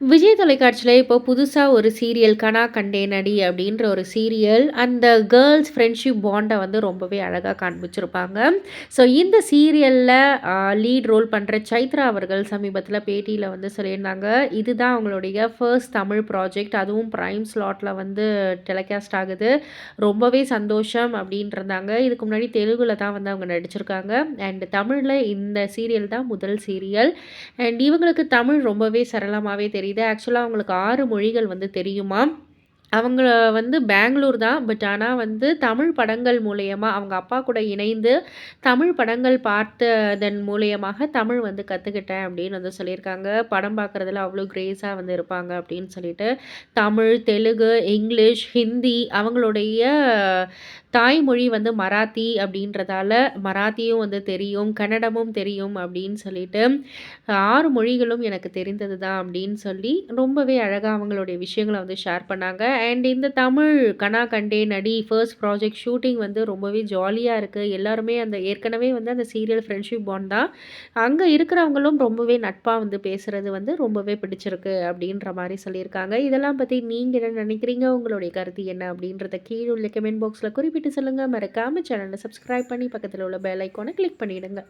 விஜய் தொலைக்காட்சியில் இப்போ புதுசாக ஒரு சீரியல் கனா கண்டேனடி அப்படின்ற ஒரு சீரியல் அந்த கேர்ள்ஸ் ஃப்ரெண்ட்ஷிப் பாண்டை வந்து ரொம்பவே அழகாக காண்பிச்சிருப்பாங்க. ஸோ இந்த சீரியலில் லீட் ரோல் பண்ணுற சைத்ரா அவர்கள் சமீபத்தில் பேட்டியில் வந்து சொல்லியிருந்தாங்க. இதுதான் அவங்களுடைய ஃபர்ஸ்ட் தமிழ் ப்ராஜெக்ட் அதுவும் ப்ரைம் ஸ்லாட்டில் வந்து டெலிகாஸ்ட் ஆகுது. ரொம்பவே சந்தோஷம் அப்படின்றாங்க இதுக்கு முன்னாடி தெலுங்கில் தான் வந்து அவங்க நடிச்சிருக்காங்க. அண்ட் தமிழில் இந்த சீரியல் தான் முதல் சீரியல் அண்ட் இவங்களுக்கு தமிழ் ரொம்பவே சரளமாகவே தெரியும். தெரியுது. ஆக்சுவலாக அவங்களுக்கு ஆறு மொழிகள் வந்து தெரியுமா? அவங்க வந்து பெங்களூர் தான். பட் ஆனால் வந்து தமிழ் படங்கள் மூலயமா அவங்க அப்பா கூட இணைந்து தமிழ் படங்கள் பார்த்ததன் மூலயமாக தமிழ் வந்து கற்றுக்கிட்டேன் அப்படின்னு வந்து சொல்லியிருக்காங்க. படம் பார்க்குறதுல அவ்வளோ கிரேஸாக வந்து இருப்பாங்க அப்படின்னு சொல்லிட்டு தமிழ் தெலுங்கு இங்கிலீஷ் ஹிந்தி அவங்களுடைய தாய்மொழி வந்து மராத்தி அப்படின்றதால மராத்தியும் வந்து தெரியும் கன்னடமும் தெரியும் அப்படின்னு சொல்லிட்டு ஆறு மொழிகளும் எனக்கு தெரிந்தது தான் அப்படின்னு சொல்லி ரொம்பவே அழகாக அவங்களுடைய விஷயங்களை வந்து ஷேர் பண்ணாங்க. அண்ட் இந்த தமிழ் கனா கண்டே நடி ஃபர்ஸ்ட் ப்ராஜெக்ட் ஷூட்டிங் வந்து ரொம்பவே ஜாலியாக இருக்குது எல்லாருமே அந்த ஏற்கனவே வந்து அந்த சீரியல் ஃப்ரெண்ட்ஷிப் பாண்ட் தான். அங்கே இருக்கிறவங்களும் ரொம்பவே நட்பாக வந்து பேசுகிறது வந்து ரொம்பவே பிடிச்சிருக்கு அப்படின்ற மாதிரி சொல்லியிருக்காங்க. இதெல்லாம் பற்றி நீங்கள் என்ன நினைக்கிறீங்க? உங்களுடைய கருத்து என்ன அப்படின்றத கீழே உள்ள கமெண்ட் பாக்ஸில் குறிப்பிட்டு சொல்லுங்கள் மறக்காமல் சேனலை சப்ஸ்கிரைப் பண்ணி பக்கத்தில் உள்ள பெல் ஐக்கானை கிளிக் பண்ணிவிடுங்க